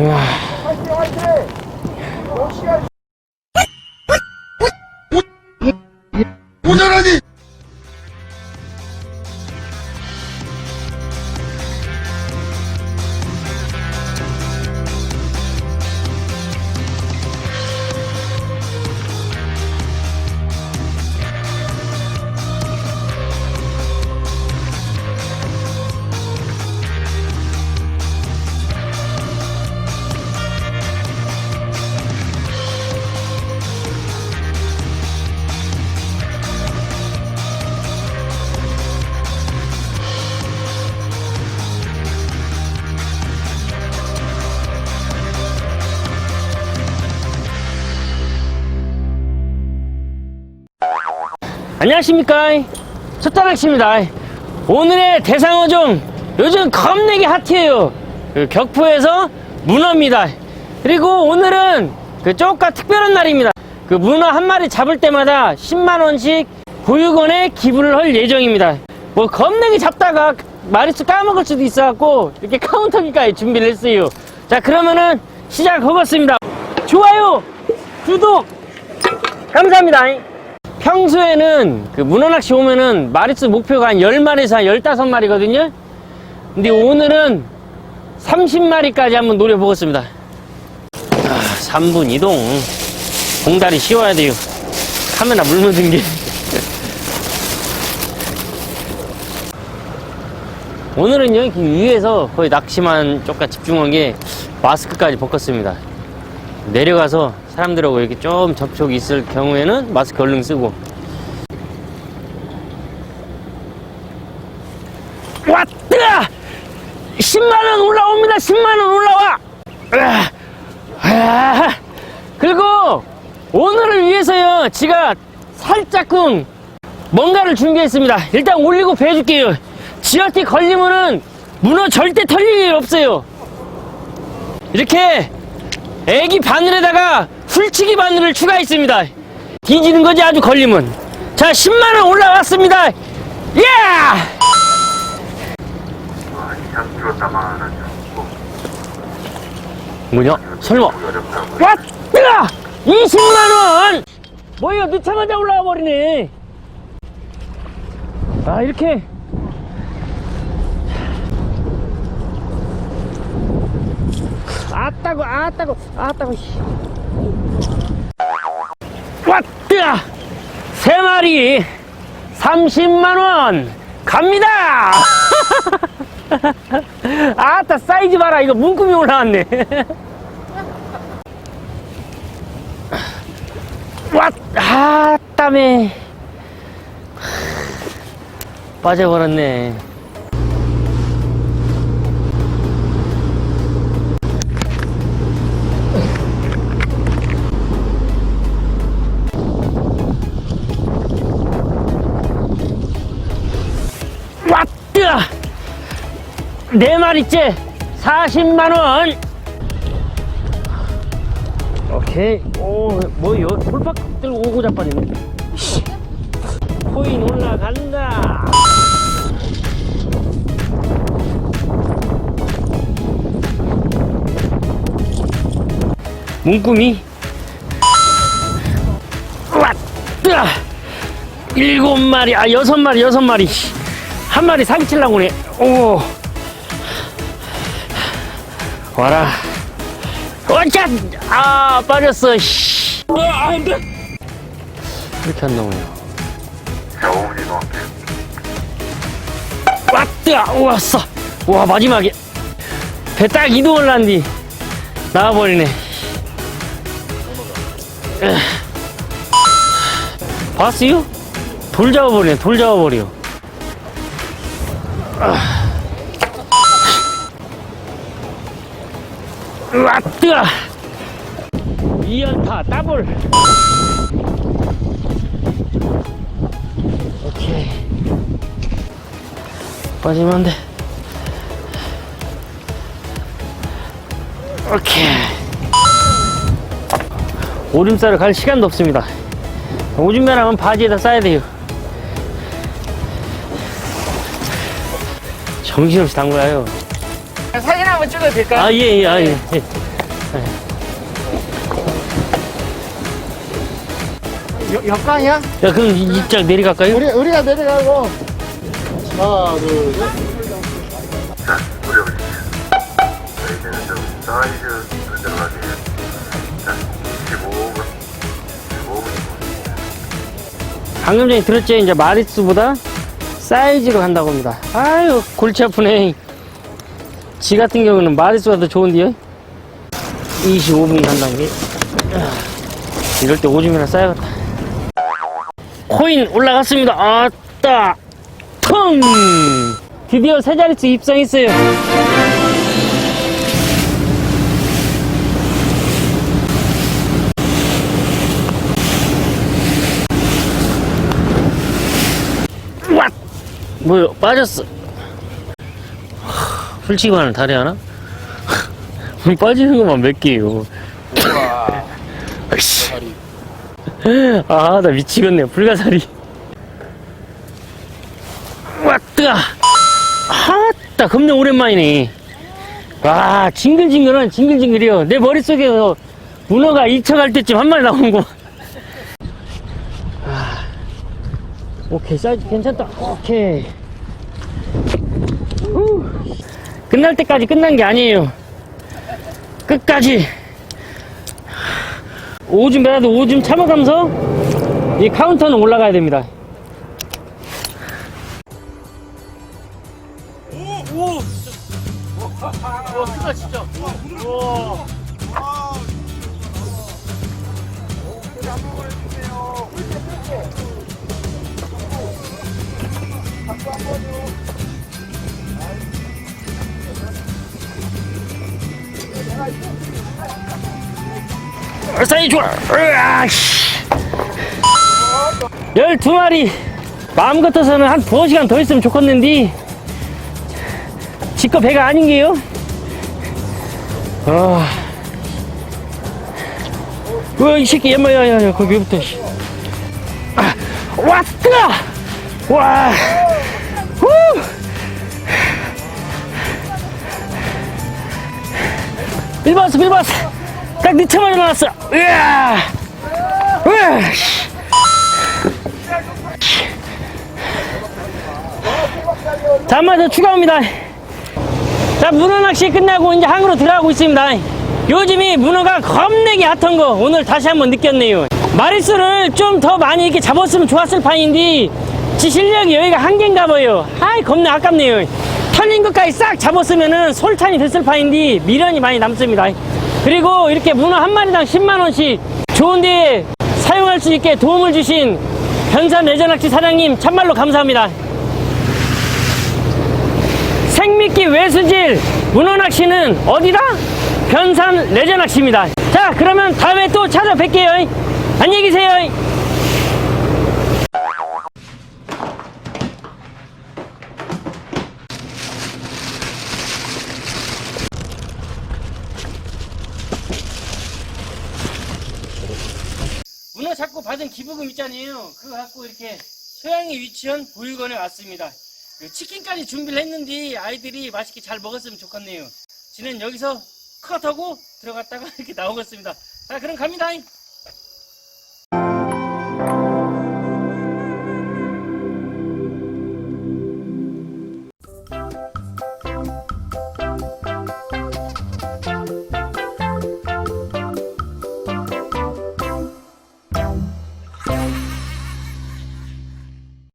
우와. 모자라니! 안녕하십니까? 첫단낚시입니다. 오늘의 대상어종 요즘 겁내기 핫해요. 그 격포에서 문어입니다. 그리고 오늘은 그 쪼까 특별한 날입니다. 그 문어 한 마리 잡을 때마다 10만원씩 보육원에 기부를 할 예정입니다. 뭐 겁내기 잡다가 마리수 까먹을 수도 있어갖고 이렇게 카운터기까지 준비를 했어요. 자 그러면은 시작하겠습니다. 좋아요 구독 감사합니다 평소에는 그 문어낚시 오면은 마리수 목표가 한 10마리에서 한 15마리거든요. 근데 오늘은 30마리까지 한번 노려보겠습니다. 아, 3분 이동. 공다리 씌워야 돼요. 카메라 물 묻은 게. 오늘은 여기 위에서 거의 낚시만 조금 집중한 게 마스크까지 벗겼습니다. 내려가서 사람들하고 이렇게 좀 접촉이 있을 경우에는 마스크 얼른 쓰고. 왔다! 10만원 올라옵니다. 10만원 올라와! 아, 아. 그리고 오늘을 위해서요 지가 살짝쿵 뭔가를 준비했습니다. 일단 올리고 배줄게요. 지어티 걸리면은 문어 절대 털릴 일 없어요. 이렇게 애기 바늘에다가 풀치기 바늘을 추가했습니다. 뒤지는 거지 아주 걸리면. 자 10만 원 올라왔습니다. 예! 뭐 뭐냐? 설마 어렵다고. 왔다! 20만 원! 뭐야 늦자마자 올라와 버리네. 아 이렇게 아따고 아따고 아따고 씨. 왔다! 세 마리 30만원 갑니다! 아따 사이즈 봐라 이거 문구미 올라왔네 왔! 아, 땀에. 빠져버렸네. 왔다! 네 마리째 40만원! 오케이. 오, 뭐요? 돌박 들고 오고 자빠지네. 코인 올라간다. 문구미. 왔다. 일곱 마리, 아, 여섯 마리, 여섯 마리. 한 마리 사기치려고 그래. 오. 와라. 어짜! 아, 빠졌어, 씨. 아, 안 돼! 이렇게 안 너한테 왔다! 왔어! 와, 마지막에. 배 딱 이동을 한 뒤, 나와버리네. 봤어요? 돌 잡아버리네, 돌 잡아버려. 왔다! 이연타 더블! 오케이. 빠지면 안 돼. 오케이. 오줌 싸러 갈 시간도 없습니다. 오줌 매라면 바지에다 싸야 돼요. 정신없이 담그라요. 사진 한번 찍어도 될까요? 아, 예, 예, 아, 예. 예. 여, 역광이야? 야, 그럼 이- 이짝 내려갈까요? 우리, 우리가 내려가고. 하나, 둘, 셋. 자, 올려보십시오. 이제는 좀 사이즈 들어가세요. 자, 15분. 15분이고. 방금 전에 들었죠? 이제 마리스보다 사이즈로 간다고 합니다. 아유, 골치 아프네. 지 같은 경우는 마리스가 더 좋은데요? 25분이 간다는 게. 아, 이럴 때 오줌이나 싸야겠다. 코인 올라갔습니다. 아따! 텅! 드디어 세 자릿수 입성했어요. 뭐요? 빠졌어. 하, 솔직히만 다리 하나? 빠지는 것만 몇 개요. 아이씨. 아, 나 미치겠네. 불가사리. 와, 뜨아! 아따, 겁나 오랜만이네. 와, 징글징글은 징글징글이요. 내 머릿속에서 문어가 2차 갈 때쯤 한 마리 나오는 거. 오케이 사이즈 괜찮다 오케이 후. 끝날 때까지 끝난 게 아니에요 끝까지 오줌이라도 오줌 참아가면서 이 카운터는 올라가야 됩니다 사이즈 좋아 으아씨 12마리 마음 같아서는 한 두어 시간 더 있으면 좋겠는데 지껏 배가 아닌 게요 아. 어, 이 새끼, 얘마, 야, 야, 야, 거기 씨. 아, 왔다! 와! 후! 밀봤어, 밀봤어! 딱 니처만 일어났어! 으아! 으아! 씨. 자, 한 마리 더 추가합니다. 자, 문어 낚시 끝나고 이제 항으로 들어가고 있습니다. 요즘이 문어가 겁내게 핫한 거 오늘 다시 한번 느꼈네요. 마리수를 좀 더 많이 이렇게 잡았으면 좋았을 판인데 지 실력이 여기가 한계인가 봐요. 아이 겁나 아깝네요. 털린 것까지 싹 잡았으면은 솔탄이 됐을 판인데 미련이 많이 남습니다. 그리고 이렇게 문어 한 마리당 10만 원씩 좋은데 사용할 수 있게 도움을 주신 변산 레저낚시 사장님 참말로 감사합니다. 생미끼 외수질 문어낚시는 어디다? 변산 레저낚시입니다. 자 그러면 다음에 또 찾아뵐게요. 안녕히 계세요. 문어 잡고 받은 기부금 있잖아요. 그거 갖고 이렇게 소양에 위치한 보육원에 왔습니다. 그 치킨까지 준비를 했는데 아이들이 맛있게 잘 먹었으면 좋겠네요. 지는 여기서 컷하고 들어갔다가 이렇게 나오겠습니다. 자, 그럼 갑니다.